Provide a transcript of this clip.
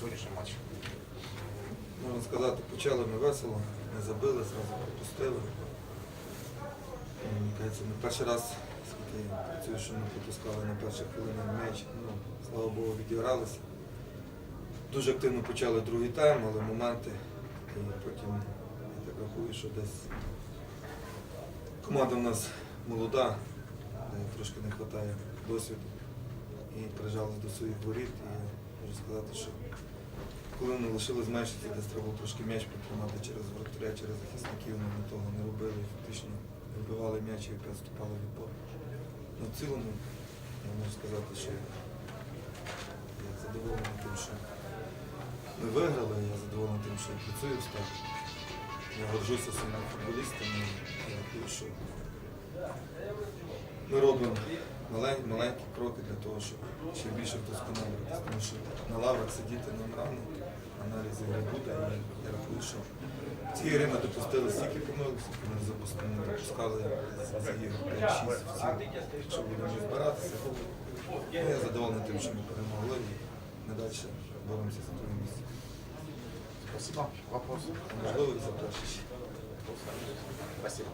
сьогоднішній матч? Можна сказати, почали ми весело, не забили, зразу пропустили. Кажеться, не перший раз, скільки працюю, що ми пропускали на перших хвилинах м'яч. Ну, слава Богу, відігралися. Дуже активно почали другий тайм, але моменти. І потім я так рахую, що десь команда в нас молода, трошки не вистачає досвіду. І прижались до своїх воріт. І можу сказати, що коли вони лишили зменшити, десь треба було трошки м'яч підтримати через воротаря, через захисників, вони того не робили. Фактично вибивали м'яч і опять вступали в відбор. Ну, в цілому, я можу сказати, що я задоволений тим, що ми виграли, я задоволений тим, що я працюю в статі. Я горжуся своїми футболістами. Я рахую, що ми робимо маленькі, маленькі кроки для того, щоб ще більше вдосконалюватися. Тому що на лаврах сидіти нам рано, аналізи гри буде. І я рахую, що в цій грі ми допустили стільки помилок, скільки ми запускали, ми допускали з ігор 5-6 в цілому. Якщо будемо збиратися, ну, я задоволений тим, що ми перемогли і ми далі боремося за друге місце. Спасибо. Вопросы? Можливо, і за перше. Спасибо.